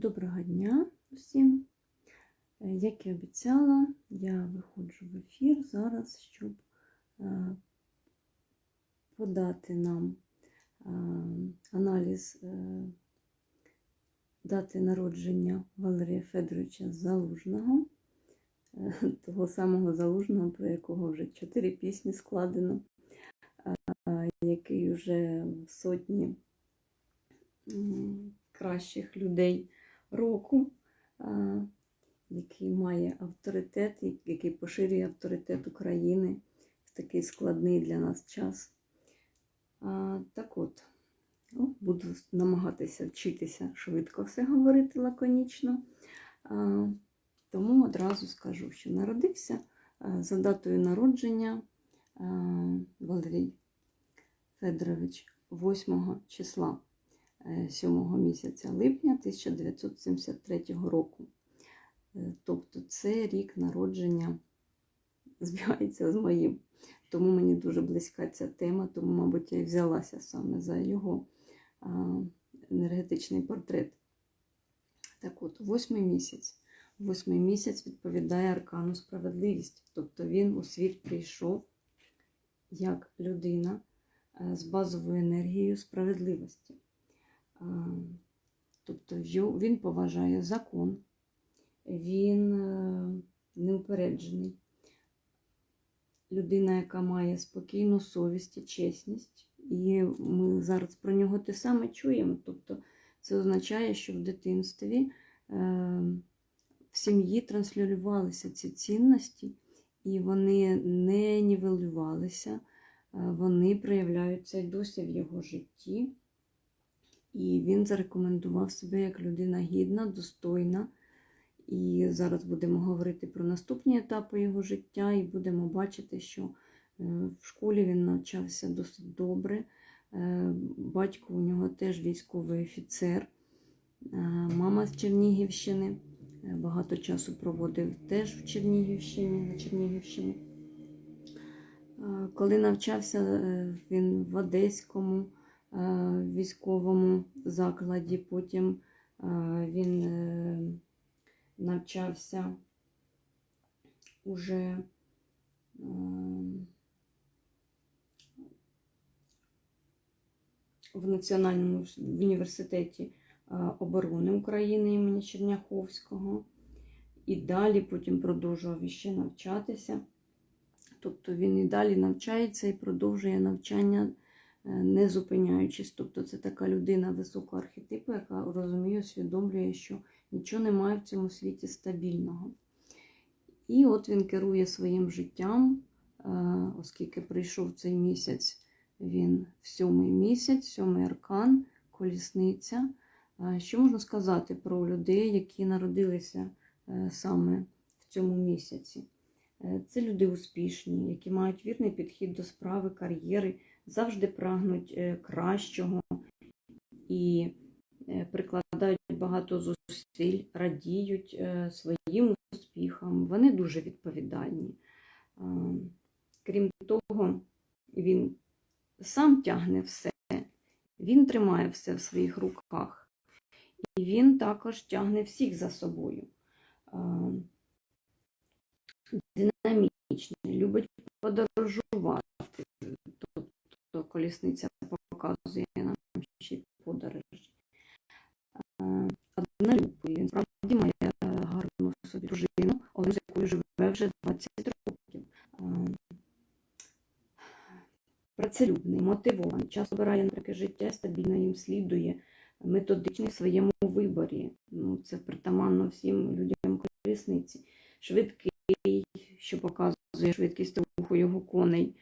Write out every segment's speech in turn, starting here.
Доброго дня всім. Е, Як і обіцяла, я виходжу в ефір зараз, щоб е, подати нам е, аналіз дати народження Валерія Федоровича Залужного, того самого Залужного, про якого вже чотири пісні складено, який вже сотні кращих людей року, який має авторитет, який поширює авторитет України в такий складний для нас час. Так от, ну, буду намагатися вчитися швидко все говорити лаконічно. Тому одразу скажу, що народився за датою народження Валерій Федорович 8 числа. 7 місяця липня 1973 року. Е, Тобто це рік народження збігається з моїм. Тому мені дуже близька ця тема, тому, мабуть, я і взялася саме за його енергетичний портрет. Так от, восьмий місяць. Восьмий місяць відповідає аркану справедливість. Тобто він у світ прийшов як людина е, з базовою енергією справедливості. Тобто він поважає закон, він е, неупереджений. Людина, яка має спокійну совість і чесність. І ми зараз про нього те саме чуємо. Тобто це означає, що в дитинстві е, в сім'ї транслювалися ці цінності, і вони не нівелювалися, е, вони проявляються й досі в його житті. І він зарекомендував себе як людина гідна, достойна. І зараз будемо говорити про наступні етапи його життя, і будемо бачити, що е, в школі він навчався досить добре. Е, Батько у нього теж військовий офіцер, Е, мама з Чернігівщини. Багато часу проводив теж в Чернігівщині, на Чернігівщині. Коли навчався він в Одеському е, військовому закладі, потім е, він е, навчався уже в Національному університеті оборони України імені Черняховського. І далі потім продовжував іще навчатися. Тобто він і далі навчається і продовжує навчання, не зупиняючись. Тобто це така людина високого архетипу, яка розуміє, усвідомлює, що нічого немає в цьому світі стабільного. І от він керує своїм життям, е, оскільки прийшов цей місяць, він в сьомий місяць, сьомий аркан, колісниця. Е, Що можна сказати про людей, які народилися е, саме в цьому місяці? Е, Це люди успішні, які мають вірний підхід до справи, кар'єри, завжди прагнуть е, кращого і е, прикладають багато зусиль, радіють е, своїм успіхам. Вони дуже відповідальні. Крім того, він сам тягне все, він тримає все в своїх руках, і він також тягне всіх за собою. Динамічний, любить подорожувати. Тобто колісниця показує нам ще подорожі. Е, Однолюбий, він справді має е, гарну собі дружину, але з якою живе вже 20 років. Е, Працелюбний, мотивований, часто обирає на таке життя, стабільно їм слідує, методичний в своєму виборі. Ну, це притаманно всім людям колісниці. Швидкий, що показує швидкість руху його коней.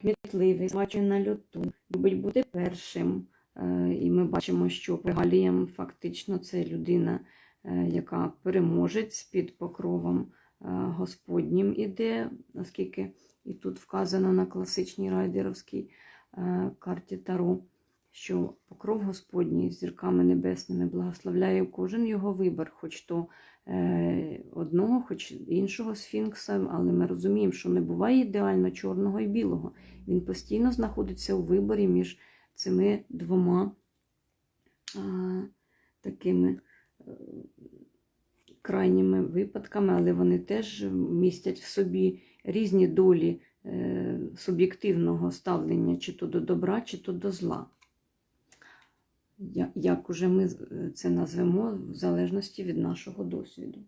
Кмітливий, звачує на люту, любить бути першим. Е, І ми бачимо, що Пегалієм фактично це людина, е, яка переможець під покровом е, Господнім іде, оскільки і тут вказано на класичній райдеровській карті Таро, що покров Господній з зірками небесними благословляє кожен його вибір, хоч то е, одного, хоч іншого сфінкса, але ми розуміємо, що не буває ідеально чорного і білого. Він постійно знаходиться у виборі між цими двома а, такими е, крайніми випадками, але вони теж містять в собі різні долі е, суб'єктивного ставлення чи то до добра, чи то до зла. Як уже ми е, це назвемо в залежності від нашого досвіду.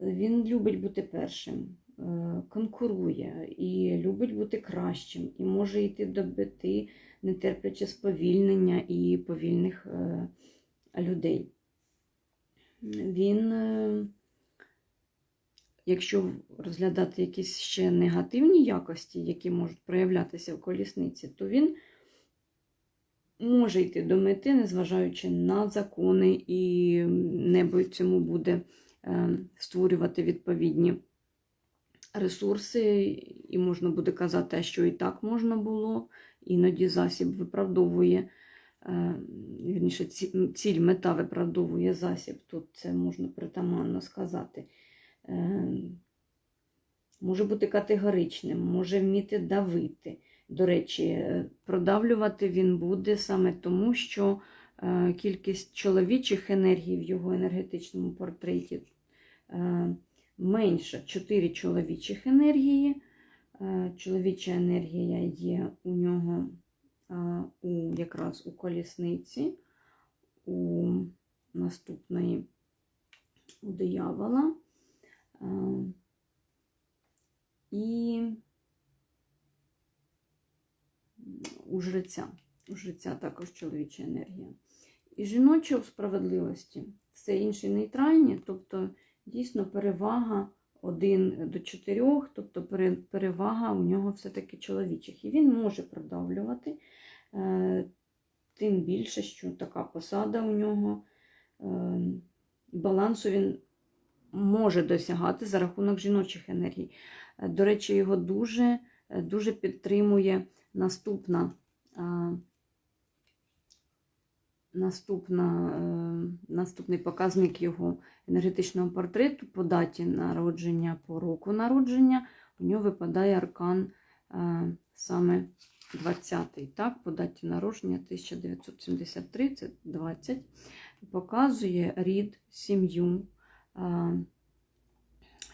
Він любить бути першим, е, конкурує і любить бути кращим, і може йти до мети, не терплячи сповільнення і повільних е, людей. Він, якщо розглядати якісь ще негативні якості, які можуть проявлятися в колісниці, то він може йти до мети, незважаючи на закони, і небо цьому буде е, створювати відповідні ресурси, і можна буде казати, що і так можна було. Іноді засіб виправдовує, е, вірніше, ціль, мета виправдовує засіб. Тут це можна притаманно сказати. Е, Може бути категоричним, може вміти давити. До речі, е, продавлювати він буде саме тому, що е, кількість чоловічих енергій в його енергетичному портреті е, менша. Чотири чоловічих енергії. Чоловіча енергія є у нього у, якраз у колісниці, у наступної у диявола. І у жреця. У жреця також чоловіча енергія. І жіноча у справедливості. Все інше нейтральні, тобто дійсно перевага 1 до 4, тобто перевага у нього все-таки чоловічих. І він може продавлювати, е, тим більше, що така посада у нього. е, Балансу він може досягати за рахунок жіночих енергій. Е, До речі, його дуже, дуже підтримує наступна, а, наступна, е, наступний показник його енергетичного портрету по даті народження, по року народження. У нього випадає аркан е, саме 20-й, так, по даті народження 1973, це 20, показує рід, сім'ю, е,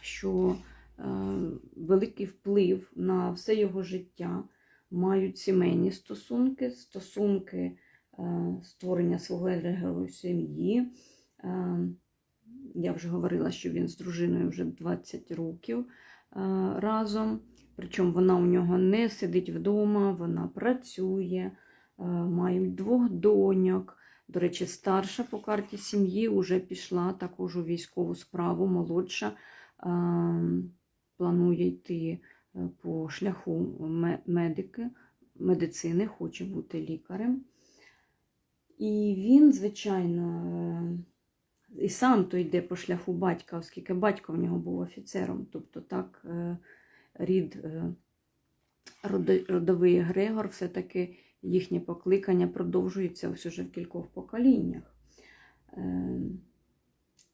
що е, великий вплив на все його життя мають сімейні стосунки, стосунки е, створення свого егрегору сім'ї. Е, Я вже говорила, що він з дружиною вже 20 років е, разом. Причому вона у нього не сидить вдома, вона працює, мають двох доньок. До речі, старша по карті сім'ї вже пішла також у військову справу, молодша планує йти по шляху медики, медицини, хоче бути лікарем. І він, звичайно, е, і сам то йде по шляху батька, оскільки батько в нього був офіцером. Тобто так е, рід е, родовий Грегор, все-таки їхнє покликання продовжується ось уже в кількох поколіннях.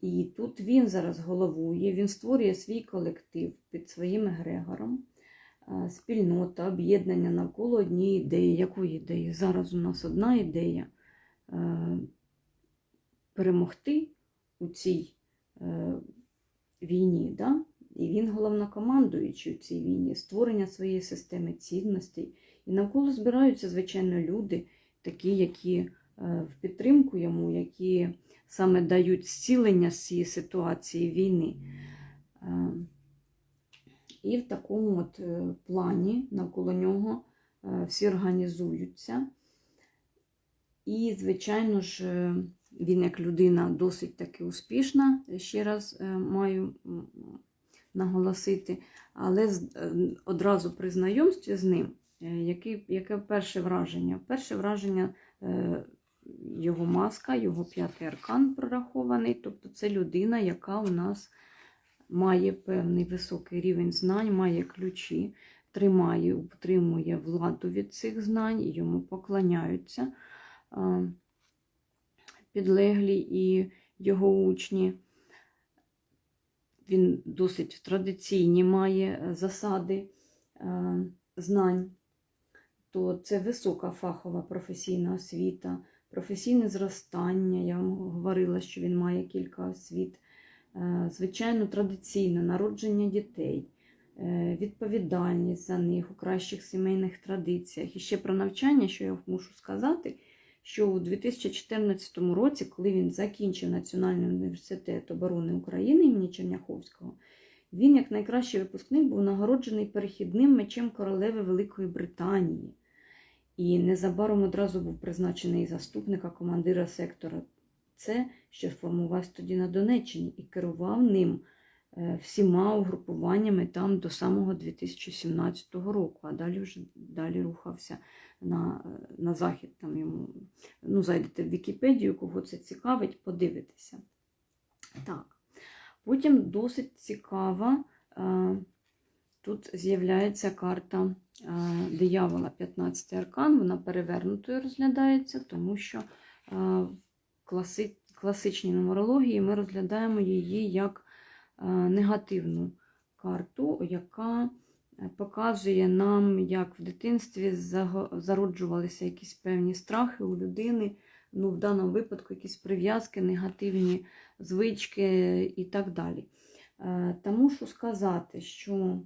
І тут він зараз головує, він створює свій колектив під своїм Грегором, спільнота, об'єднання навколо однієї ідеї. Якої ідеї? Зараз у нас одна ідея е, перемогти у цій е, війні. Да? І він головнокомандуючий у цій війні, створення своєї системи цінностей. І навколо збираються, звичайно, люди, такі, які е, в підтримку йому, які саме дають зцілення з цієї ситуації війни. І в такому от е, плані навколо нього е, всі організуються. І, звичайно ж, е, він як людина досить таки успішна, ще раз маю наголосити, але одразу при знайомстві з ним, е, який, яке перше враження? Перше враження його маска, його п'ятий аркан прорахований, тобто це людина, яка у нас має певний високий рівень знань, має ключі, тримає, утримує владу від цих знань, йому поклоняються підлеглі і його учні. Він досить традиційні має е, засади е, знань, то це висока фахова професійна освіта, професійне зростання. Я вам говорила, що він має кілька освіт. Е, Звичайно, традиційне народження дітей, е, відповідальність за них у кращих сімейних традиціях. І ще про навчання, що я мушу сказати, що у 2014 році, коли він закінчив Національний університет оборони України імені Черняховського, він, як найкращий випускник, був нагороджений перехідним мечем королеви Великої Британії. І незабаром одразу був призначений заступника командира сектора. Це що сформувався тоді на Донеччині і керував ним е, всіма угрупуваннями там до самого 2017 року, а далі вже далі рухався на, на захід. Там йому, ну, зайдете в Вікіпедію, кого це цікавить, подивитися. Так. Потім досить цікава. е, Тут з'являється карта е, диявола 15 аркан, вона перевернутою розглядається, тому що е, класи, класичній нумерології ми розглядаємо її як е, негативну карту, яка е, показує нам, як в дитинстві зароджувалися якісь певні страхи у людини, ну, в даному випадку якісь прив'язки, негативні звички і так далі. Е, Та мушу сказати, що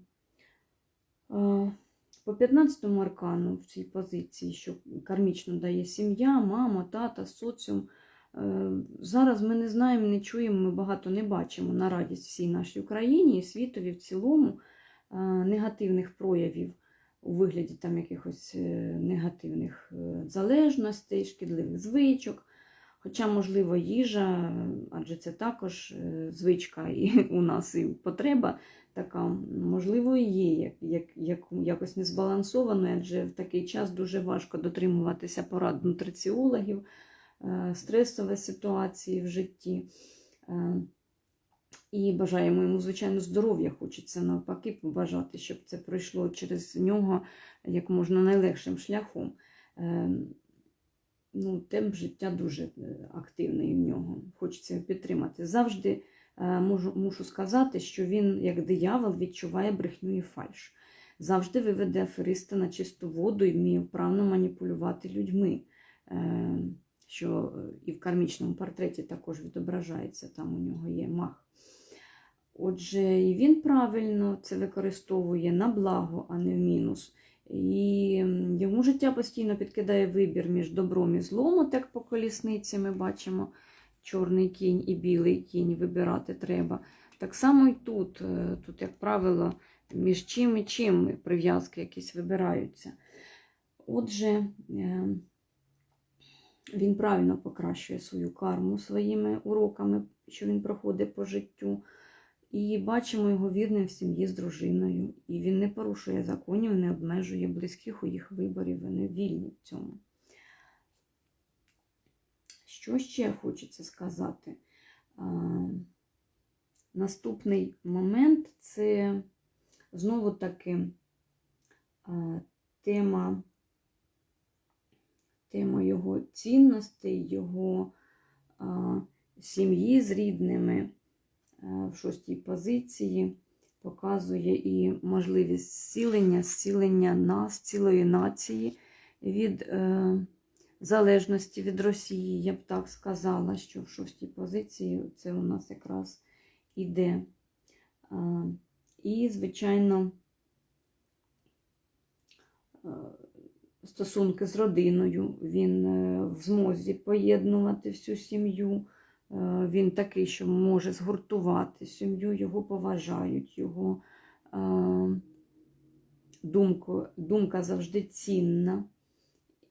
по 15-му аркану в цій позиції, що кармічно дає сім'я, мама, тата, соціум. Е, Зараз ми не знаємо, не чуємо, ми багато не бачимо на радість всій нашій Україні і світові в цілому е, негативних проявів у вигляді там якихось е, негативних залежностей, шкідливих звичок. Хоча, можливо, їжа, адже це також звичка і у нас і потреба така, можливо, є як, як, як, якось незбалансованою, адже в такий час дуже важко дотримуватися порад нутриціологів, стресові ситуації в житті. Е, І бажаємо йому, звичайно, здоров'я. Хочеться навпаки побажати, щоб це пройшло через нього як можна найлегшим шляхом. Е, ну, темп життя дуже е, активний в нього. Хочеться його підтримати. Завжди е, можу, мушу сказати, що він, як диявол, відчуває брехню і фальш. Завжди виведе афериста на чисту воду і вміє вправно маніпулювати людьми. Що е, і в кармічному портреті також відображається, там у нього є мах. Отже, і він правильно це використовує на благо, а не в мінус. І йому життя постійно підкидає вибір між добром і злом, от як по колісниці ми бачимо чорний кінь і білий кінь вибирати треба. Так само і тут, Е, тут, як правило, між чим і чим прив'язки якісь вибираються. Отже, е, він правильно покращує свою карму своїми уроками, що він проходить по життю. І бачимо його вірним в сім'ї з дружиною. І він не порушує законів, не обмежує близьких у їх виборів, вони вільні в цьому. Що ще хочеться сказати? Наступний момент це знову таки тема, тема його цінностей, його сім'ї з рідними е, в шостій позиції показує і можливість зцілення, зцілення нас, цілої нації від е, залежності від Росії. Я б так сказала, що в шостій позиції це у нас якраз іде. Е, і, звичайно, е, стосунки з родиною. Він е, в змозі поєднувати всю сім'ю. Е, Він такий, що може згуртувати сім'ю, його поважають, його е, думку, думка завжди цінна.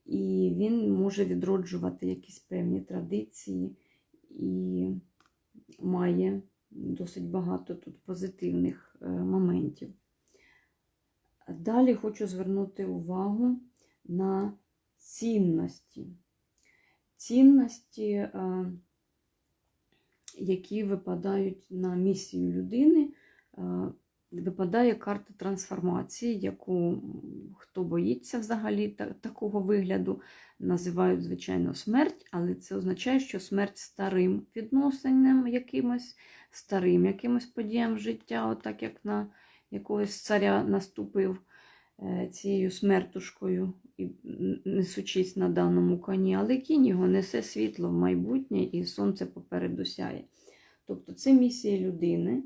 І він може відроджувати якісь певні традиції і має досить багато тут позитивних моментів. Далі хочу звернути увагу на цінності. Цінності, е, які випадають на місію людини, е, випадає карта трансформації, яку хто боїться взагалі такого вигляду, називають, звичайно, смерть, але це означає, що смерть старим відносинам якимось, старим якимось подіям життя, отак як на якогось царя наступив цією смертушкою, несучись на даному коні, але кінь його несе світло в майбутнє і сонце попереду сяє. Тобто це місія людини,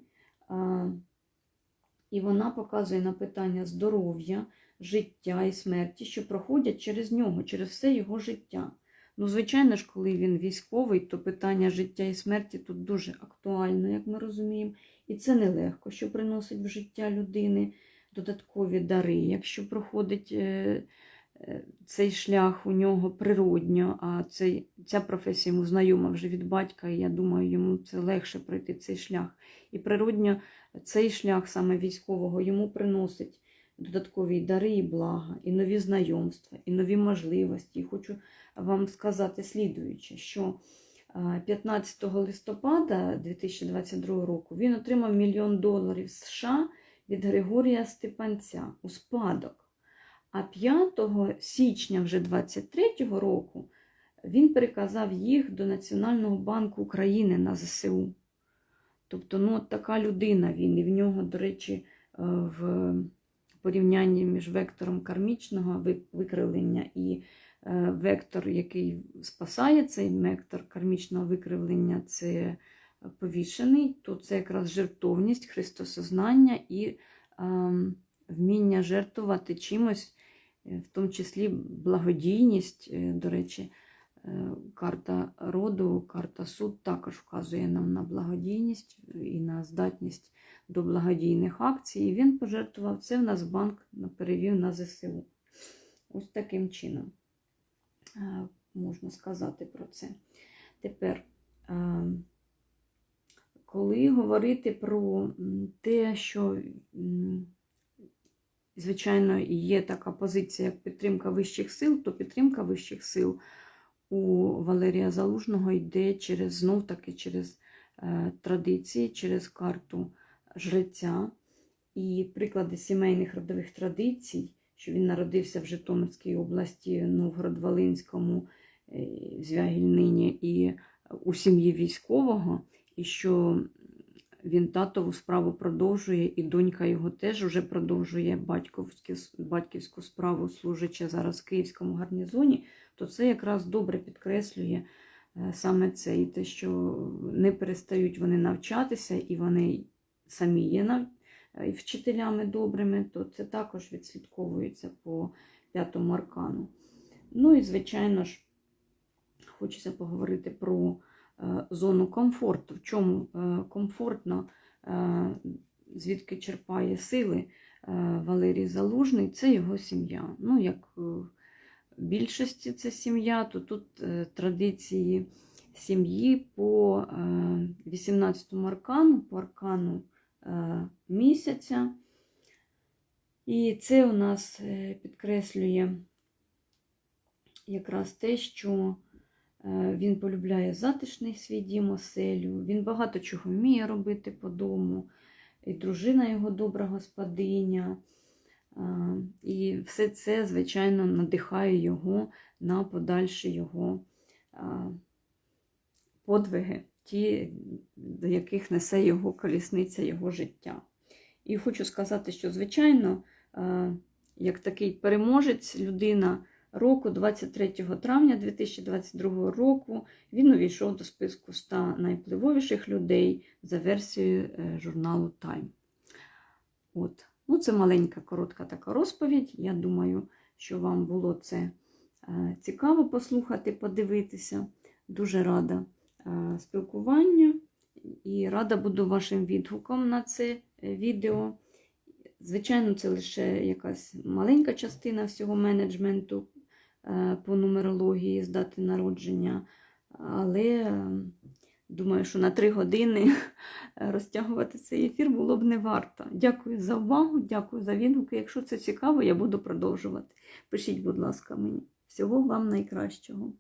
і вона показує на питання здоров'я, життя і смерті, що проходять через нього, через все його життя. Ну, звичайно ж, коли він військовий, то питання життя і смерті тут дуже актуально, як ми розуміємо. І це нелегко, що приносить в життя людини додаткові дари. Якщо проходить е, е, цей шлях у нього природньо, а цей, ця професія йому знайома вже від батька, і я думаю, йому це легше пройти цей шлях. І природньо цей шлях саме військового йому приносить додаткові дари і блага, і нові знайомства, і нові можливості. І хочу вам сказати слідуюче, що е, 15 листопада 2022 року він отримав мільйон доларів США від Григорія Степанця у спадок. А 5 січня вже 23 року він переказав їх до Національного банку України на ЗСУ. Тобто, ну, от така людина він, і в нього, до речі, е, в порівнянні між вектором кармічного викривлення і е, вектор, який спасає цей вектор кармічного викривлення, це повішений, то це якраз жертовність, христосознання і ем, вміння жертвувати чимось, е, в тому числі благодійність, е, до речі. Е, Карта роду, карта суд також вказує нам на благодійність і на здатність до благодійних акцій. І він пожертвував це в нас банк перевів на ЗСУ. Ось таким чином можна сказати про це. Тепер, е, коли говорити про те, що, звичайно, є така позиція, як підтримка вищих сил, то підтримка вищих сил у Валерія Залужного йде через знов таки через е, традиції, через карту жреця. І приклади сімейних родових традицій, що він народився в Житомирській області, Новгород-Волинському, е, Звягільнині і у сім'ї військового, і що він татову справу продовжує, і донька його теж вже продовжує батьківську, справу, служачи зараз в Київському гарнізоні, то це якраз добре підкреслює е, саме це і те, що не перестають вони навчатися, і вони самі є нав... е, вчителями добрими, то це також відслідковується по п'ятому аркану. Ну і, звичайно ж, хочеться поговорити про зону комфорту. В чому е, комфортно, е, звідки черпає сили е, Валерій Залужний, це його сім'я. Ну, як е, в більшості це сім'я, то тут е, традиції сім'ї по е, 18 аркану, по аркану е, місяця. І це у нас е, підкреслює якраз те, що е, він полюбляє затишний свій дім, оселю, він багато чого вміє робити по дому, і дружина його добра господиня. Е, І все це, звичайно, надихає його на подальші його е, подвиги, ті, до яких несе його колісниця, його життя. І хочу сказати, що, звичайно, е, як такий переможець, людина року, 23 травня 2022 року, він увійшов до списку 100 найвпливовіших людей за версією е, журналу Time. От. Ну, це маленька, коротка така розповідь. Я думаю, що вам було це е, цікаво послухати, подивитися. Дуже рада е, спілкуванню і рада буду вашим відгуком на це відео. Звичайно, це лише якась маленька частина всього менеджменту по нумерології з дати народження, але е, думаю, що на три години розтягувати цей ефір було б не варто. Дякую за увагу, дякую за відгуки. Якщо це цікаво, я буду продовжувати. Пишіть, будь ласка, мені. Всього вам найкращого.